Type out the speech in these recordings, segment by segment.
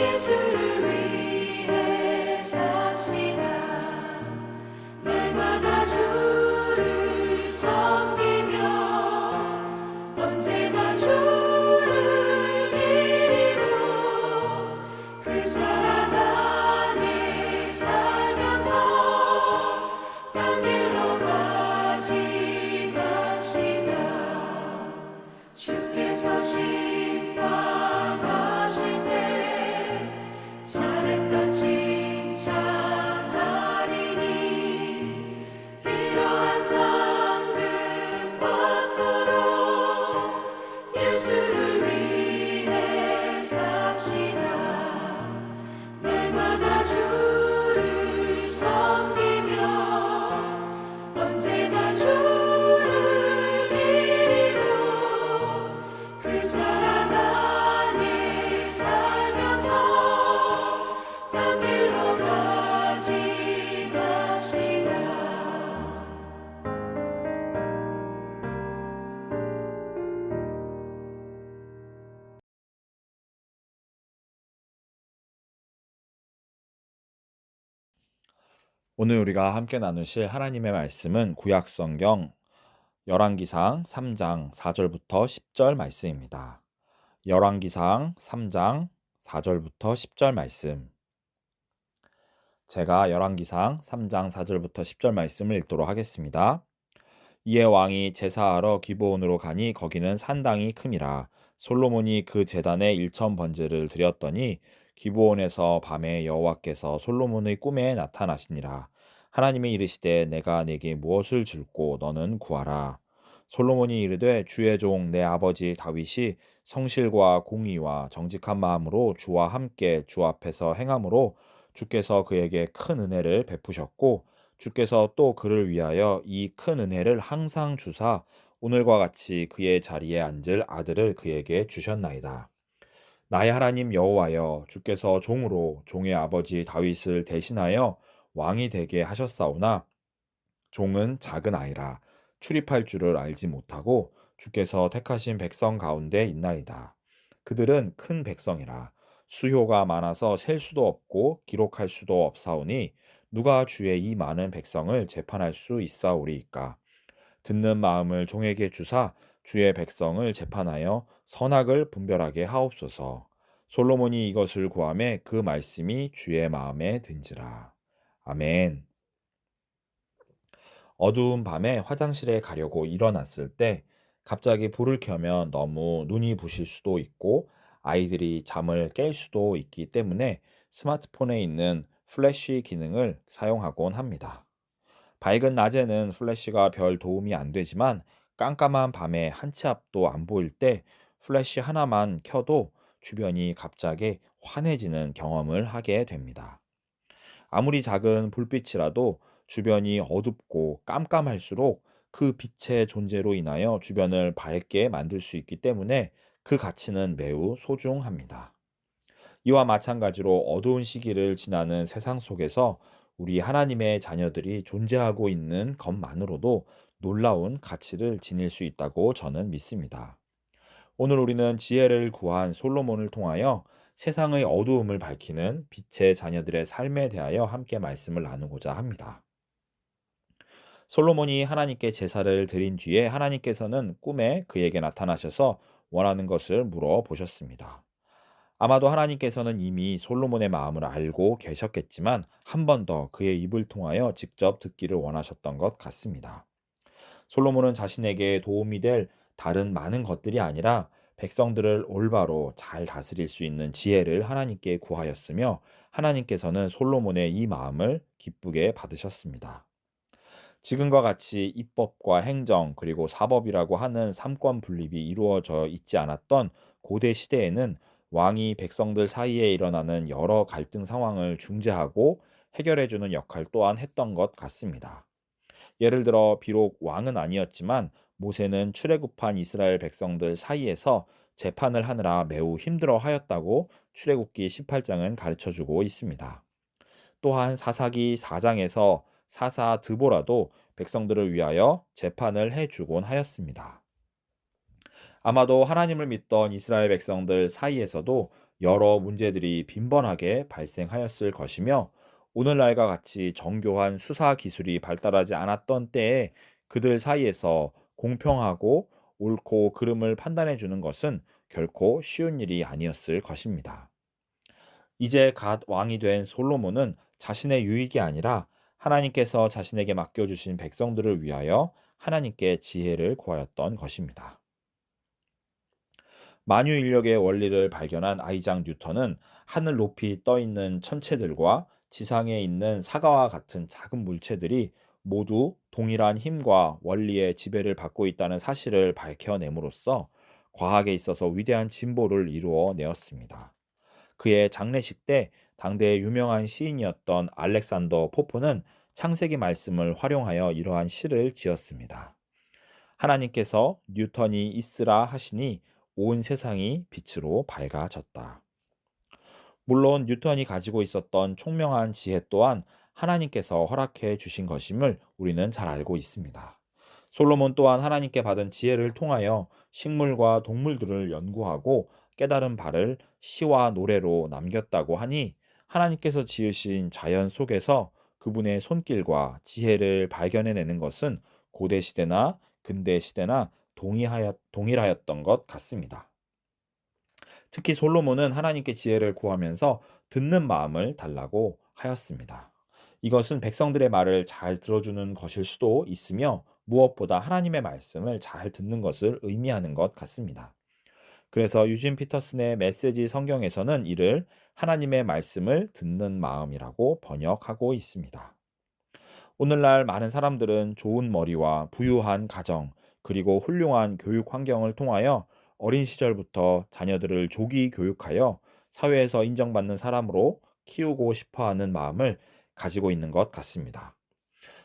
Jesus. 오늘 우리가 함께 나누실 하나님의 말씀은 구약 성경 열왕기상 3장 4절부터 10절 말씀입니다. 열왕기상 3장 4절부터 10절 말씀. 제가 열왕기상 3장 4절부터 10절 말씀을 읽도록 하겠습니다. 이에 왕이 제사하러 기브온으로 가니 거기는 산당이 큼이라 솔로몬이 그 제단에 일천 번제를 드렸더니 기브온에서 밤에 여호와께서 솔로몬의 꿈에 나타나시니라 하나님이 이르시되 내가 내게 무엇을 줄고 너는 구하라 솔로몬이 이르되 주의 종 내 아버지 다윗이 성실과 공의와 정직한 마음으로 주와 함께 주 앞에서 행함으로 주께서 그에게 큰 은혜를 베푸셨고 주께서 또 그를 위하여 이 큰 은혜를 항상 주사 오늘과 같이 그의 자리에 앉을 아들을 그에게 주셨나이다. 나의 하나님 여호와여 주께서 종으로 종의 아버지 다윗을 대신하여 왕이 되게 하셨사오나 종은 작은 아이라 출입할 줄을 알지 못하고 주께서 택하신 백성 가운데 있나이다. 그들은 큰 백성이라 수효가 많아서 셀 수도 없고 기록할 수도 없사오니 누가 주의 이 많은 백성을 재판할 수 있사오리이까 듣는 마음을 종에게 주사 주의 백성을 재판하여 선악을 분별하게 하옵소서. 솔로몬이 이것을 구함에 그 말씀이 주의 마음에 든지라. 아멘. 어두운 밤에 화장실에 가려고 일어났을 때 갑자기 불을 켜면 너무 눈이 부실 수도 있고 아이들이 잠을 깰 수도 있기 때문에 스마트폰에 있는 플래시 기능을 사용하곤 합니다. 밝은 낮에는 플래시가 별 도움이 안 되지만 깜깜한 밤에 한 치 앞도 안 보일 때 플래시 하나만 켜도 주변이 갑자기 환해지는 경험을 하게 됩니다. 아무리 작은 불빛이라도 주변이 어둡고 깜깜할수록 그 빛의 존재로 인하여 주변을 밝게 만들 수 있기 때문에 그 가치는 매우 소중합니다. 이와 마찬가지로 어두운 시기를 지나는 세상 속에서 우리 하나님의 자녀들이 존재하고 있는 것만으로도 놀라운 가치를 지닐 수 있다고 저는 믿습니다. 오늘 우리는 지혜를 구한 솔로몬을 통하여 세상의 어두움을 밝히는 빛의 자녀들의 삶에 대하여 함께 말씀을 나누고자 합니다. 솔로몬이 하나님께 제사를 드린 뒤에 하나님께서는 꿈에 그에게 나타나셔서 원하는 것을 물어보셨습니다. 아마도 하나님께서는 이미 솔로몬의 마음을 알고 계셨겠지만 한 번 더 그의 입을 통하여 직접 듣기를 원하셨던 것 같습니다. 솔로몬은 자신에게 도움이 될 다른 많은 것들이 아니라 백성들을 올바로 잘 다스릴 수 있는 지혜를 하나님께 구하였으며 하나님께서는 솔로몬의 이 마음을 기쁘게 받으셨습니다. 지금과 같이 입법과 행정 그리고 사법이라고 하는 삼권 분립이 이루어져 있지 않았던 고대 시대에는 왕이 백성들 사이에 일어나는 여러 갈등 상황을 중재하고 해결해주는 역할 또한 했던 것 같습니다. 예를 들어 비록 왕은 아니었지만 모세는 출애굽한 이스라엘 백성들 사이에서 재판을 하느라 매우 힘들어 하였다고 출애굽기 18장은 가르쳐 주고 있습니다. 또한 사사기 4장에서 사사 드보라도 백성들을 위하여 재판을 해 주곤 하였습니다. 아마도 하나님을 믿던 이스라엘 백성들 사이에서도 여러 문제들이 빈번하게 발생하였을 것이며 오늘날과 같이 정교한 수사 기술이 발달하지 않았던 때에 그들 사이에서 공평하고 옳고 그름을 판단해 주는 것은 결코 쉬운 일이 아니었을 것입니다. 이제 갓 왕이 된 솔로몬은 자신의 유익이 아니라 하나님께서 자신에게 맡겨주신 백성들을 위하여 하나님께 지혜를 구하였던 것입니다. 만유 인력의 원리를 발견한 아이작 뉴턴은 하늘 높이 떠 있는 천체들과 지상에 있는 사과와 같은 작은 물체들이 모두 동일한 힘과 원리의 지배를 받고 있다는 사실을 밝혀냄으로써 과학에 있어서 위대한 진보를 이루어 내었습니다. 그의 장례식 때 당대의 유명한 시인이었던 알렉산더 포프는 창세기 말씀을 활용하여 이러한 시를 지었습니다. 하나님께서 뉴턴이 있으라 하시니 온 세상이 빛으로 밝아졌다. 물론 뉴턴이 가지고 있었던 총명한 지혜 또한 하나님께서 허락해 주신 것임을 우리는 잘 알고 있습니다. 솔로몬 또한 하나님께 받은 지혜를 통하여 식물과 동물들을 연구하고 깨달은 바를 시와 노래로 남겼다고 하니 하나님께서 지으신 자연 속에서 그분의 손길과 지혜를 발견해내는 것은 고대 시대나 근대 시대나 동의하였, 동일하였던 것 같습니다. 특히 솔로몬은 하나님께 지혜를 구하면서 듣는 마음을 달라고 하였습니다. 이것은 백성들의 말을 잘 들어주는 것일 수도 있으며 무엇보다 하나님의 말씀을 잘 듣는 것을 의미하는 것 같습니다. 그래서 유진 피터슨의 메시지 성경에서는 이를 하나님의 말씀을 듣는 마음이라고 번역하고 있습니다. 오늘날 많은 사람들은 좋은 머리와 부유한 가정, 그리고 훌륭한 교육 환경을 통하여 어린 시절부터 자녀들을 조기 교육하여 사회에서 인정받는 사람으로 키우고 싶어 하는 마음을 가지고 있는 것 같습니다.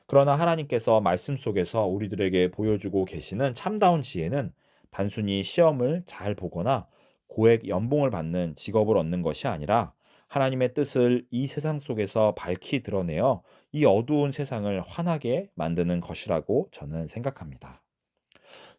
그러나 하나님께서 말씀 속에서 우리들에게 보여주고 계시는 참다운 지혜는 단순히 시험을 잘 보거나 고액 연봉을 받는 직업을 얻는 것이 아니라 하나님의 뜻을 이 세상 속에서 밝히 드러내어 이 어두운 세상을 환하게 만드는 것이라고 저는 생각합니다.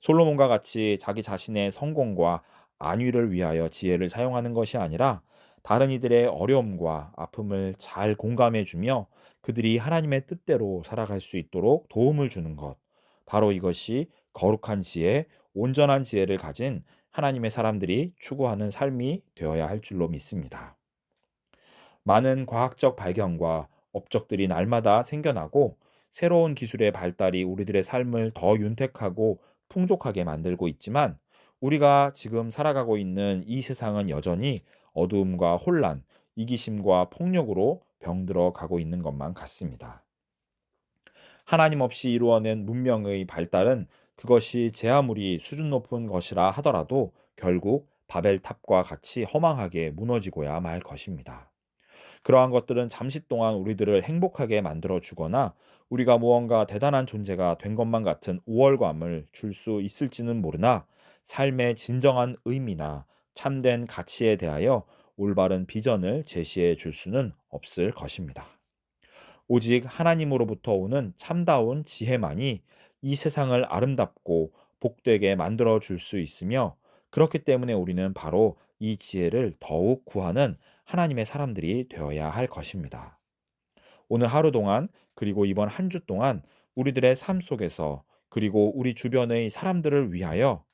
솔로몬과 같이 자기 자신의 성공과 안위를 위하여 지혜를 사용하는 것이 아니라 다른 이들의 어려움과 아픔을 잘 공감해 주며 그들이 하나님의 뜻대로 살아갈 수 있도록 도움을 주는 것. 바로 이것이 거룩한 지혜, 온전한 지혜를 가진 하나님의 사람들이 추구하는 삶이 되어야 할 줄로 믿습니다. 많은 과학적 발견과 업적들이 날마다 생겨나고 새로운 기술의 발달이 우리들의 삶을 더 윤택하고 풍족하게 만들고 있지만 우리가 지금 살아가고 있는 이 세상은 여전히 어두움과 혼란, 이기심과 폭력으로 병들어 가고 있는 것만 같습니다. 하나님 없이 이루어낸 문명의 발달은 그것이 제 아무리 수준 높은 것이라 하더라도 결국 바벨탑과 같이 허망하게 무너지고야 말 것입니다. 그러한 것들은 잠시 동안 우리들을 행복하게 만들어 주거나 우리가 무언가 대단한 존재가 된 것만 같은 우월감을 줄 수 있을지는 모르나 삶의 진정한 의미나 참된 가치에 대하여 올바른 비전을 제시해 줄 수는 없을 것입니다. 오직 하나님으로부터 오는 참다운 지혜만이 이 세상을 아름답고 복되게 만들어 줄 수 있으며 그렇기 때문에 우리는 바로 이 지혜를 더욱 구하는 하나님의 사람들이 되어야 할 것입니다. 오늘 하루 동안 그리고 이번 한 주 동안 우리들의 삶 속에서 그리고 우리 주변의 사람들을 위하여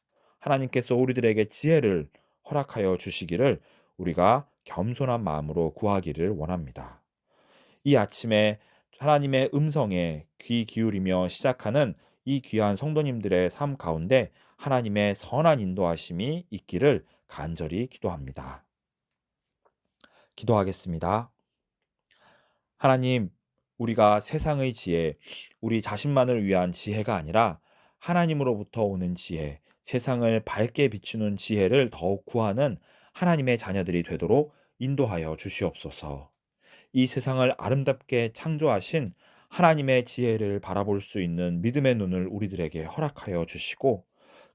하나님께서 우리들에게 지혜를 허락하여 주시기를 우리가 겸손한 마음으로 구하기를 원합니다. 이 아침에 하나님의 음성에 귀 기울이며 시작하는 이 귀한 성도님들의 삶 가운데 하나님의 선한 인도하심이 있기를 간절히 기도합니다. 기도하겠습니다. 하나님, 우리가 세상의 지혜, 우리 자신만을 위한 지혜가 아니라 하나님으로부터 오는 지혜, 세상을 밝게 비추는 지혜를 더욱 구하는 하나님의 자녀들이 되도록 인도하여 주시옵소서. 이 세상을 아름답게 창조하신 하나님의 지혜를 바라볼 수 있는 믿음의 눈을 우리들에게 허락하여 주시고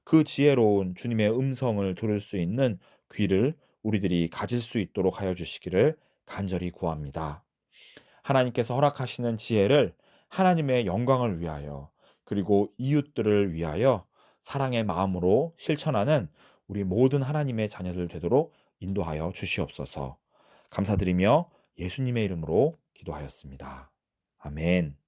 그 지혜로운 주님의 음성을 들을 수 있는 귀를 우리들이 가질 수 있도록 하여 주시기를 간절히 구합니다. 하나님께서 허락하시는 지혜를 하나님의 영광을 위하여 그리고 이웃들을 위하여 사랑의 마음으로 실천하는 우리 모든 하나님의 자녀들 되도록 인도하여 주시옵소서. 감사드리며 예수님의 이름으로 기도하였습니다. 아멘.